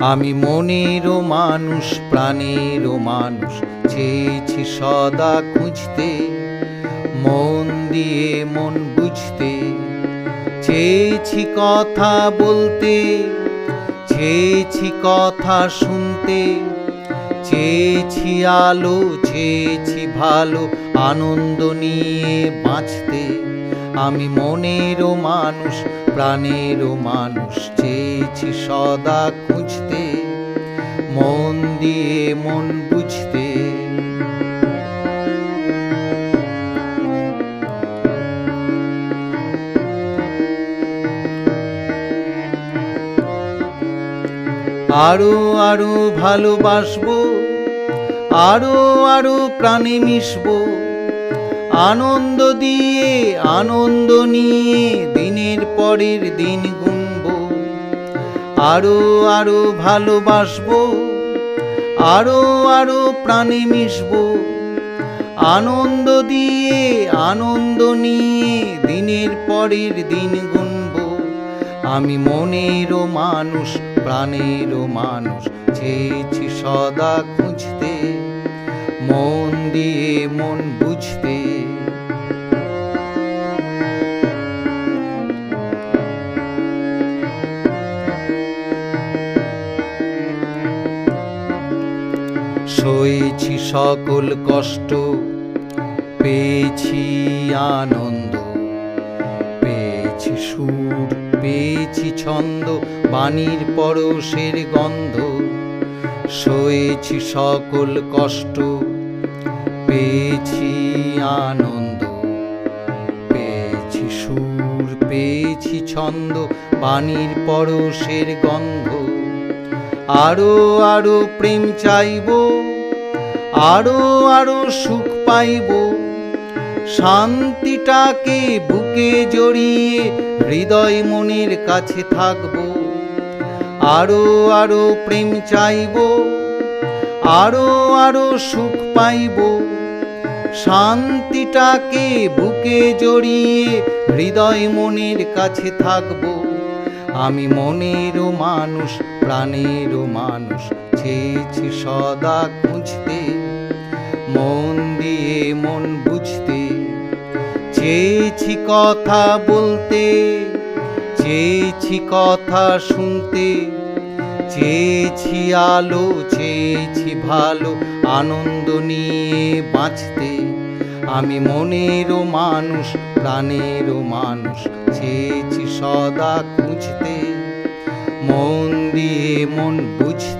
আমি মনেরও মানুষ, প্রাণেরও মানুষ, চেয়েছি সদা খুঁজতে, মন দিয়ে মন বুঝতে। চেয়েছি কথা বলতে, চেয়েছি কথা শুনতে, চেয়েছি আলো, চেয়েছি ভালো, আনন্দ নিয়ে বাঁচতে। আমি মনেরও মানুষ, প্রাণেরও মানুষ চেয়েছি সদা খুঁজতে, মন দিয়ে মন বুঝতে। আরও আরও ভালোবাসবো, আরও আরও প্রাণে মিশবো। আনন্দ দিয়ে, আনন্দ নিয়ে দিনের পরের দিন গুনব। আরও আরও ভালোবাসবো আরও আরও প্রাণে মিশবো। আনন্দ দিয়ে, আনন্দ নিয়ে দিনের পরের দিন গুনব। আমি মনেরও মানুষ, প্রাণেরও মানুষ, চেয়েছি সদা খুঁজতে। মন দিয়ে মন বুঝতে। সয়েছি সকল কষ্ট, পেয়েছি আনন্দ, পেয়েছি সুর, পেয়েছি ছন্দ, বাণীর পরশের গন্ধ সয়েছি সকল কষ্ট, পেয়েছি আনন্দ, পেয়েছি সুর, পেয়েছি ছন্দ, বাণীর পরশের গন্ধ। আরও আরও প্রেম চাইব, আরও আরও সুখ পাইব। শান্তিটাকে বুকে জড়িয়ে হৃদয় মনের কাছে থাকব। আরও আরও প্রেম চাইব, আরও আরও সুখ পাইব। শান্তিটাকে বুকে জড়িয়ে হৃদয় মনের কাছে থাকব। আমি মনেরও মানুষ, প্রাণেরও মানুষ, চেয়েছি সদা খুঁজতে, মন দিয়ে মন বুঝতে। চেয়েছি কথা বলতে, চেয়েছি কথা শুনতে, চেয়েছি আলো, চেয়েছি ভালো আনন্দ নিয়ে বাঁচতে। আমি মনেরও মানুষ, প্রাণেরও মানুষ, চেয়েছি সদা খুঁজতে মন দিয়ে মন বুঝতে